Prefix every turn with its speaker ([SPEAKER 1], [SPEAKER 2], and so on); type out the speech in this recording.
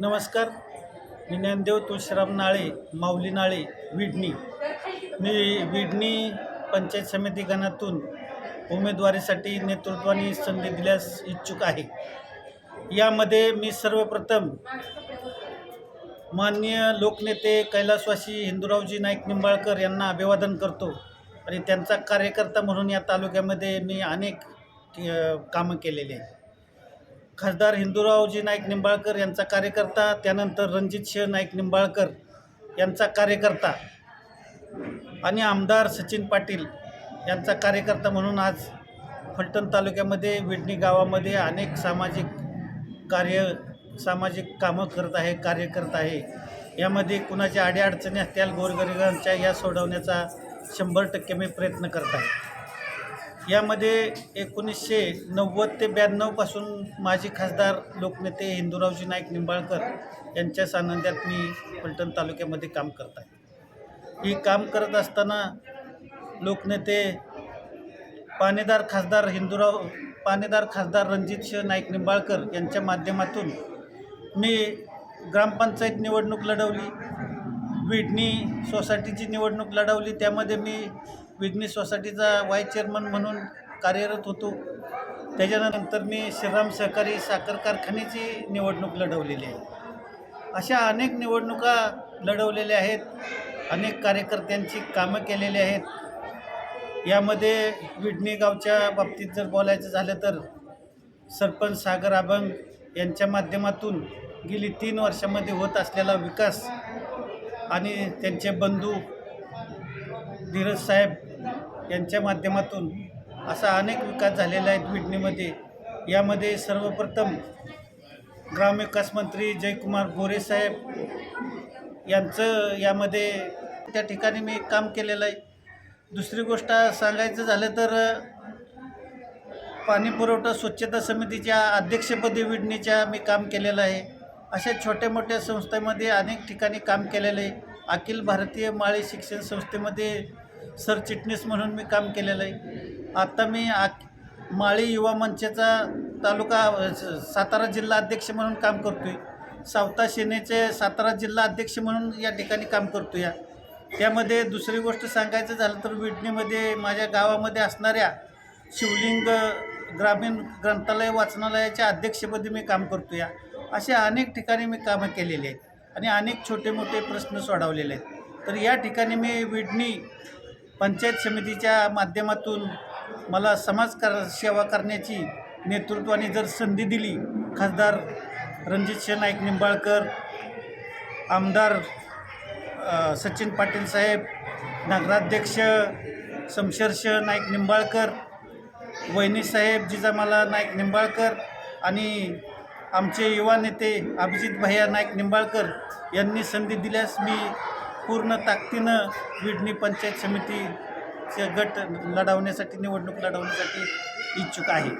[SPEAKER 1] नमस्कार. मी ज्ञानदेव तुळशीराम नाळे माऊली नाळे विडणी. मी विडणी पंचायत समिती गणातून उमेदवारीसाठी नेतृत्वाने संधी दिल्यास इच्छुक आहे. यामध्ये मी सर्वप्रथम माननीय लोकनेते कैलासवासी हिंदूरावजी नाईक निंबाळकर यांना अभिवादन करतो आणि त्यांचा कार्यकर्ता म्हणून या तालुक्यामध्ये मी अनेक कामं केलेली आहेत. खासदार हिंदूरावजी नाईक निंबाळकर यांचा कार्यकर्ता त्यानंतर रणजित सिंह नाईक निंबाळकर यांचा कार्यकर्ता आणि आमदार सचिन पाटील यांचा कार्यकर्ता म्हणून आज फलटण तालुक्यामध्ये विडणी गावामध्ये अनेक सामाजिक कार्य सामाजिक कामं करत आहे कार्य करत आहे. यामध्ये कुणाच्या अडीअडचणी असतील गोरगरिबांच्या या सोडवण्याचा शंभर टक्के मी प्रयत्न करत आहे. यामध्ये एकोणीसशे नव्वद ते ब्याण्णवपासून माजी खासदार लोकनेते हिंदूरावजी नाईक निंबाळकर यांच्या सानंद्यात मी फलटण तालुक्यामध्ये काम करत आहे. ही काम करत असताना लोकनेते पाणेदार खासदार हिंदूराव पाणेदार खासदार रणजितसिंह नाईक निंबाळकर यांच्या माध्यमातून मी ग्रामपंचायत निवडणूक लढवली विडणी सोसायटीची निवडणूक लढवली. त्यामध्ये मी विडणी सोसायटीचा वाईस चेअरमन म्हणून कार्यरत होतो. त्याच्यानंतर मी श्रीराम सहकारी साखर कारखान्याची निवडणूक लढवलेली आहे. अशा अनेक निवडणुका लढवलेल्या आहेत. अनेक कार्यकर्त्यांची कामं केलेली आहेत. यामध्ये विडणी गावच्या बाबतीत जर बोलायचं झालं तर सरपंच सागर अभंग यांच्या माध्यमातून गेली तीन वर्षामध्ये होत असलेला विकास आणि त्यांचे बंधू धीरज साहेब यांच्या माध्यमातून असा अनेक विकास झालेला आहे विडणीमध्ये. यामध्ये सर्वप्रथम ग्रामविकास मंत्री जयकुमार गोरे साहेब यांचं यामध्ये त्या ठिकाणी मी काम केलेलं आहे. दुसरी गोष्ट सांगायचं झालं तर पाणी पुरवठा स्वच्छता समितीच्या अध्यक्षपदी विडणीच्या मी काम केलेलं आहे. अशा छोट्या मोठ्या संस्थेमध्ये अनेक ठिकाणी काम केलेलं आहे. अखिल भारतीय माळी शिक्षण संस्थेमध्ये सरचिटणीस म्हणून मी काम केलेलं आहे. आत्ता मी आ माळी युवा मंचाचा तालुका सातारा जिल्हा अध्यक्ष म्हणून काम करतो आहे सावता सेनेचे सातारा जिल्हा अध्यक्ष म्हणून या ठिकाणी काम करतो या त्यामध्ये दुसरी गोष्ट सांगायचं झालं तर विडणीमध्ये माझ्या गावामध्ये असणाऱ्या शिवलिंग ग्रामीण ग्रंथालय वाचनालयाच्या अध्यक्षपदी मी काम करतो या अशा अनेक ठिकाणी मी कामं केलेली आहेत. आणि अनेक छोटे मोठे प्रश्न सोडवलेले आहेत. तर या ठिकाणी मी विडणी पंचायत समितीच्या माध्यमातून मला समाज कर सेवा करण्याची नेतृत्वाने जर संधी दिली खासदार रणजितसिंह नाईक निंबाळकर आमदार सचिन पाटील साहेब नगराध्यक्ष शमशेरशह नाईक निंबाळकर वहिनीसाहेब जिजामाला नाईक निंबाळकर आणि आमचे युवा नेते अभिजित भैया नाईक निंबाळकर यांनी संधी दिल्यास मी पूर्ण ताकदीनं विडणी पंचायत समितीचे गट लढवण्यासाठी निवडणूक लढवण्यासाठी इच्छुक आहे.